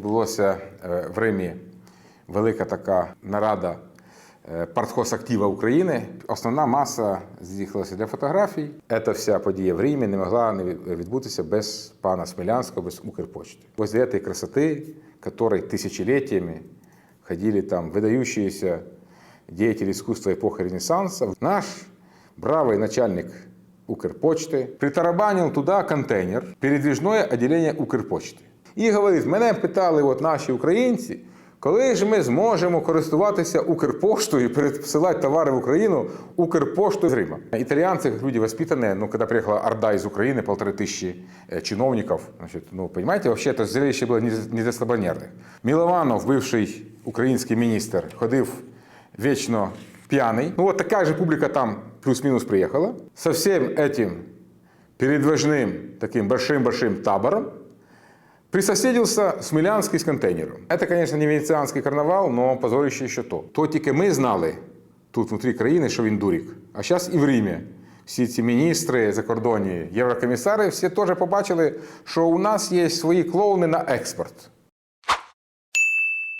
відбулося е, в Римі велика така нарада е, партхозактива України. Основна маса з'їхалася для фотографій. Ця вся подія в Римі не могла не від- відбутися без пана Смілянського, без Укрпочти. Возле этой красоты, которой тысячелетиями ходили там выдающиеся деятели искусства эпохи Ренессанса, наш бравый начальник Укрпочты притарабанил туда контейнер, передвижное отделение Укрпочти. І говорить: мене питали от наші українці, коли ж ми зможемо користуватися Укрпоштою і пересилати товари в Україну Укрпоштою з Рима. Итальянцы, как люди воспитанные, ну, когда приехала Орда из Украины, полторы тысячи э, чиновников, значит, ну, понимаете, вообще это зрелище было не, не для слабонервных. Милованов, бывший український міністр, ходив вечно пьяный. Ну, вот такая же публика там плюс-минус приехала. Со всем этим передвижным таким большим-большим табором присоседился Смілянський з контейнером. Це, конечно, не венеціанський карнавал, але позорище ще то. То тільки ми знали тут внутрі країни, що він дурік. А зараз і в Римі. Всі ці міністри закордонні, єврокомісари, всі теж побачили, що у нас є свої клоуни на експорт.